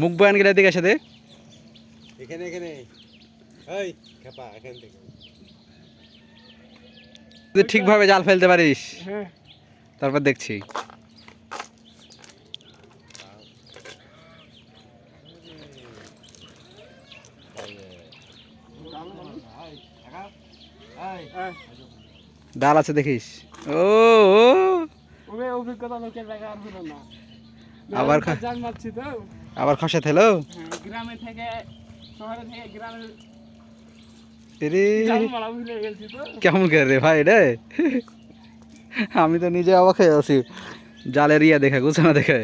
মুখ বয়ান গেলে দিকে সাথে এখানে এখানে। এই খেপা এখান থেকে। তুই ঠিকভাবে জাল ফেলতে পারিস। হ্যাঁ। তারপর দেখছি। ডাল আছে দেখিস। ও ও। অভিজ্ঞতা লোকের আবার জান মারছি তো। আবার খসে থেলো? হ্যাঁ, গ্রামে থেকে শহরে থেকে কেমন করে রে ভাই রে? আমি তো নিজে অবাক হয়ে আছি। জালের ইয়া দেখে গুছানা দেখে।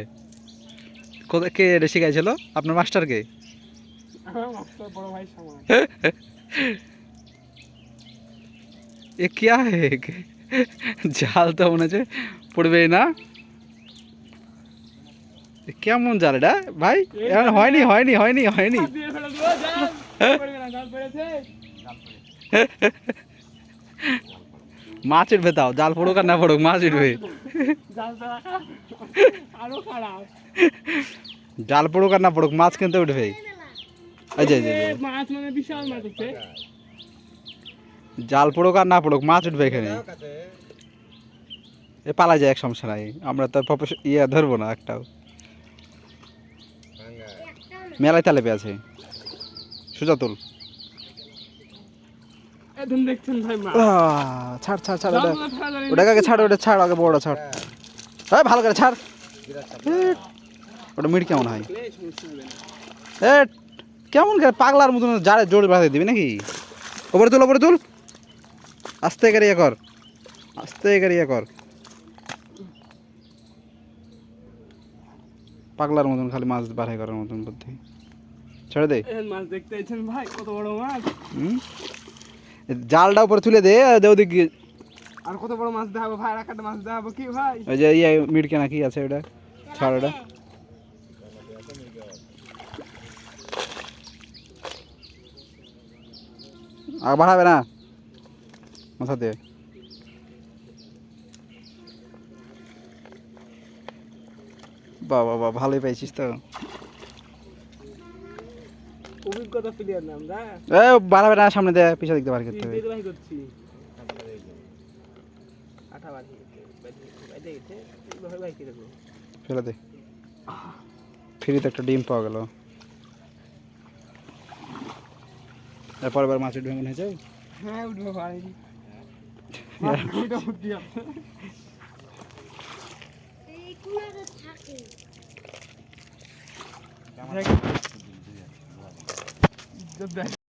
কোথায় কে এটা শিখাইছিল? আপনার মাস্টারকে এ হে জাল তো মনে হচ্ছে পড়বেই না। কেমন জাল এটা? ভাই এখন হয়নি হয়নি হয়নি হয়নি। পড়েছে মাছ উঠবে তাও জাল পড়ুক আর না পড়ুক মাছ উঠবে। জাল পড়ুক আর না পড়ুক মাছ কিনতে উঠবে মানে জাল পড়ুক আর না পড়ুক মাছ উঠবে এখানে। এ পালা যায় এক সমস্যা নাই। আমরা তো ইয়ে ধরবো না একটাও। মেলায় তালে আছে। সুজা তুল। এখন দেখছেন ভাই মাছ ছাড় ছাড় ছাড় ওটা ওটাকে ছাড় ওটা ছাড় আগে ছাড়। হ্যাঁ ভালো করে ছাড়। ওটা মিট কেমন হয়? কেমন করে পাগলার মতন জারে জোরে বাঁধে দিবি নাকি? ওপরে তুল ওপরে তুল। আস্তে করে ইয়ে কর। আস্তে করে ইয়ে কর। পাগলার মতন খালি মাছ বাড়াই করার মতন বুদ্ধি। ছেড়ে দে। মাছ দেখতে এসেছেন ভাই কত বড় মাছ। হুম? জালটা উপরে তুলে দে আর দে আর কত বড় মাছ দেখাবো ভাই আর মাছ দেখাবো কি ভাই? ওই যে ইয়ে মিটকে না কি আছে ওটা ছাড় ওটা। আর বাড়াবে না। মাথা দিয়ে বাবা বাবা ভালোই পাইছিস তো। অভিজ্ঞতা প্লেয়ার নাম দা এ বাড়াবে না সামনে দে পিছনে দেখতে পারি করতে হবে। করছি। আঠা বাড়ি ফেলে দে। ফ্রিতে একটা ডিম পাওয়া গেল। এরপর এবার মাছের ডিম মনে হয়েছে? হ্যাঁ উঠবো ভাই বুদ্ধি আছে দেখ